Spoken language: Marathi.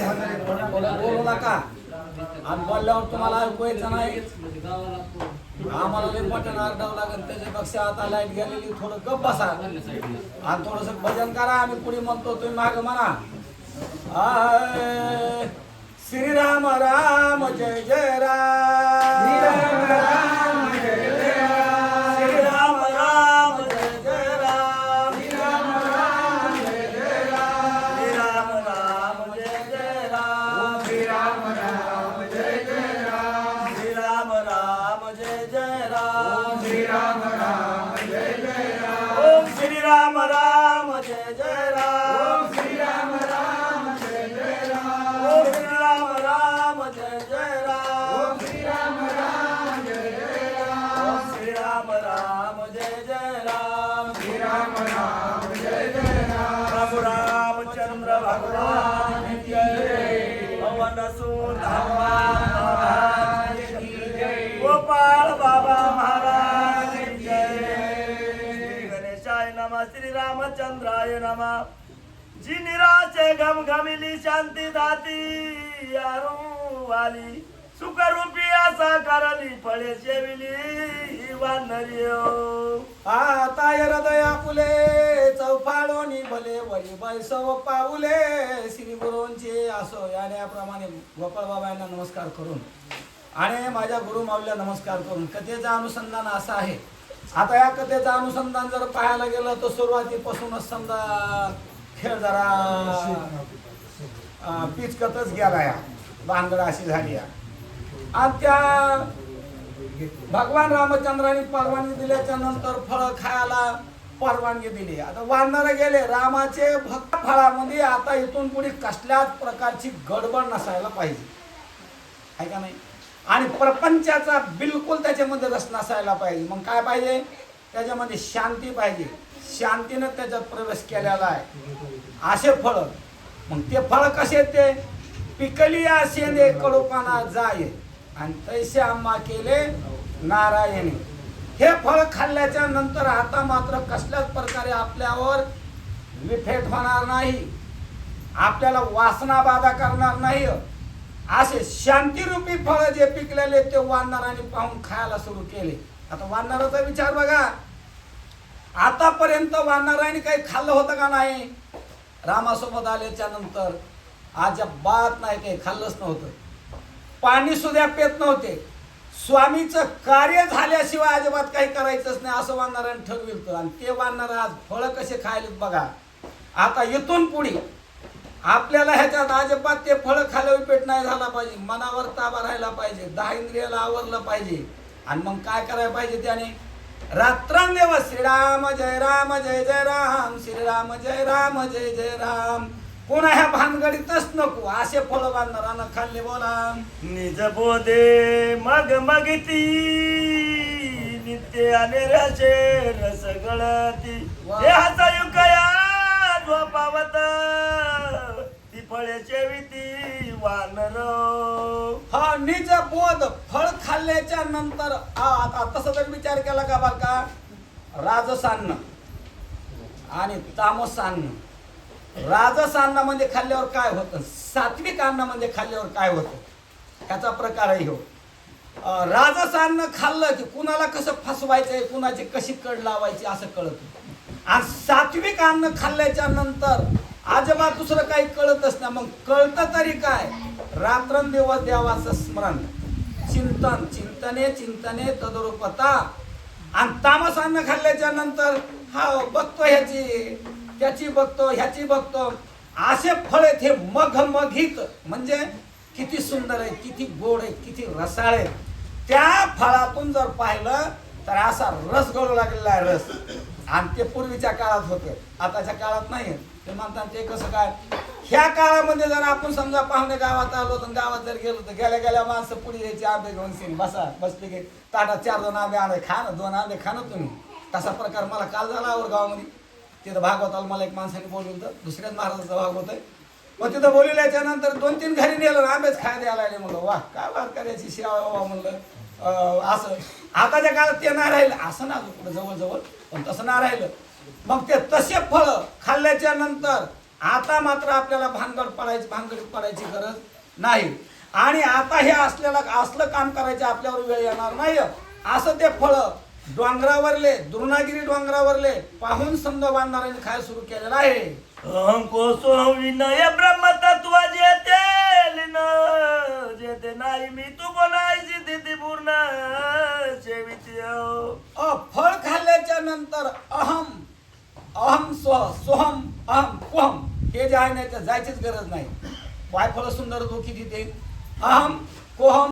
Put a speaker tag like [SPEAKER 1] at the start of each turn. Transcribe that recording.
[SPEAKER 1] बोलू नका. आणि बोलल्यावर तुम्हाला ऐकू नाही. आम्हाला लई पटण आरडावं लागेल. त्याच्यापेक्षा आता लाइट गेलेली थोडं गप बसा. आणि थोडस भजन करा. आम्ही पुढे म्हणतो तुम्ही माग म्हणा. आय, श्रीराम राम जय जय राम. ભગવાન જય ગોપાલ બાબા મહારાજ જય ગણેશાય નમઃ જી નિરાશે ગમ ગમિલી શાંતિ દાતી સુખ રૂપિયા સાકરલી પડે છે વિલી વાનરીઓ वरी बैसव पाऊले श्री गुरूंचे असो याप्रमाणे गोपाळ बाबा यांना नमस्कार करून आणि माझ्या गुरु माऊलीला नमस्कार करून कथेचं अनुसंधान असं आहे. आता या कथेचं अनुसंधान जर पाहायला गेलं तर सुरुवातीपासूनच समजा खेळ जरा पिचकतच गेला या. भानगड अशी झाली या. आणि त्या भगवान रामचंद्राने परवानगी दिल्याच्या नंतर फळ खायला परवानगी दिली. आता वानर गेले रामाचे भक्त फळामध्ये आता इथून पुढे कसल्याच प्रकारची गडबड नसायला पाहिजे. आहे का नाही? आणि प्रपंचाचा बिलकुल त्याच्यामध्ये रस नसायला पाहिजे. मग काय पाहिजे? त्याच्यामध्ये शांती पाहिजे. शांतीनं त्याच्यात प्रवेश केलेला आहे. असे फळ. मग ते फळ कसे ते? पिकली शेंदे कडूपाना जाय. आणि तैसे आम्हा केले नारायणी. हे फळ खाल्ल्याच्या नंतर आता मात्र कसल्याच प्रकारे आपल्यावर विफेट होणार नाही. आपल्याला वासना बाधा करणार नाही. असे शांतीरूपी फळ जे पिकलेले ते वानरांनी पाहून खायला सुरू केले. आता वानराचा विचार बघा. आतापर्यंत वानरांनी काही खाल्लं होतं का नाही? रामासोबत आल्याच्यानंतर अजिबात नाही काही खाल्लंच नव्हतं. पाणी सुद्धा पेत नव्हते. स्वामीचं कार्य झाल्याशिवाय अजिबात काही करायचंच नाही असं वानरांनी ठरविलं आणि ते वानर आज फळं कसे खायलेत बघा. आता इथून पुढे आपल्याला ह्याच्यात अजिबात ते फळं खाल्यावर पेट नाही झाला पाहिजे मनावर ताबा राहायला पाहिजे दहा इंद्रियाला आवरलं पाहिजे. आणि मग काय करायला पाहिजे त्याने? रात्रंदेव श्रीराम जय राम जय जय राम श्रीराम जय राम जय जय राम. कोणा ह्या भानगडीतच नको. असे फळ बांधणारानं खाल्ले बोला. निज बोधे मग मगती. नित्य अनेराचे रस गळती. हे हाचा युकया झोपावत ती फळे चेविती वानर. हा निज बोध. फळ खाल्ल्याच्या नंतर आता तसं जर विचार केला का बरं का राजस अन्न आणि तामस अन्न राजस अन्नामध्ये खाल्ल्यावर काय होतं? सात्विक अन्नामध्ये खाल्ल्यावर काय होतं? ह्याचा प्रकार आहे हो. राजस अन्न खाल्लं की कुणाला कसं फसवायचंय कुणाची कशी कड लावायची असं कळत आणि सात्विक अन्न खाल्ल्याच्या नंतर आजोबा दुसरं काही कळतच नाही. मग कळतं तरी काय? रात्रंदिवस देवाचं स्मरण. चिंतन चिंतने चिंतने तदरूपता. आणि तामस अन्न खाल्ल्याच्या नंतर हा बघतो ह्याची त्याची बघतो ह्याची बघतो. असे फळ आहेत हे मघमघित. म्हणजे किती सुंदर आहे किती गोड आहे किती रसाळ आहे त्या फळातून जर पाहिलं तर असा रस गळू लागलेला आहे रस. आणि ते पूर्वीच्या काळात होते. आताच्या काळात नाही ते म्हणतात ते कसं काय? ह्या काळामध्ये जर आपण समजा पाहुणे गावात आलो तर गावात जर गेलो तर गेल्या गेल्या माणसं पुढे यायची आंबे घेऊन सीन बसा बसले की ताटात चार दोन आंबे आणे खा ना दोन आंबे खा ना तुम्ही. तसा प्रकार मला काल झाला आवर गावामध्ये तिथं भागवताला मला एक माणसाने बोलवलं तर दुसऱ्याच महाराजाचं भागवत आहे मग तिथं बोलल्याच्यानंतर दोन तीन घरी नेलं आंबेच खायला द्यायला आले म्हणलं वा काय वार करायची सेवा बाबा? म्हणलं असं आताच्या काळात ते नाही राहिलं. असं ना कुठं जवळजवळ पण तसं नाही राहिलं. मग ते तसे फळं खाल्ल्याच्या नंतर आता मात्र आपल्याला भानगड पडायची भानगडीत पडायची गरज नाही. आणि आता हे असलेलं असलं काम करायचं आपल्यावर वेळ येणार नाही असं ते फळं डोंगरावरले द्रोणागिरी डोंगरावरले पाहून समजा बांधणाऱ्यांनी खाय सुरू केलेलं आहे?
[SPEAKER 2] विनय ब्रह्मतत्व जेते लीन जेते नाही मी तू पूर्ण सेविती
[SPEAKER 1] अ, फळ खाल्ल्याच्या नंतर अहम अहम स्व सोहम अहम कोहम हे जे आहे ना जायचीच गरज नाही. वाय फळ सुंदर दोखी तिथे अहम कोहम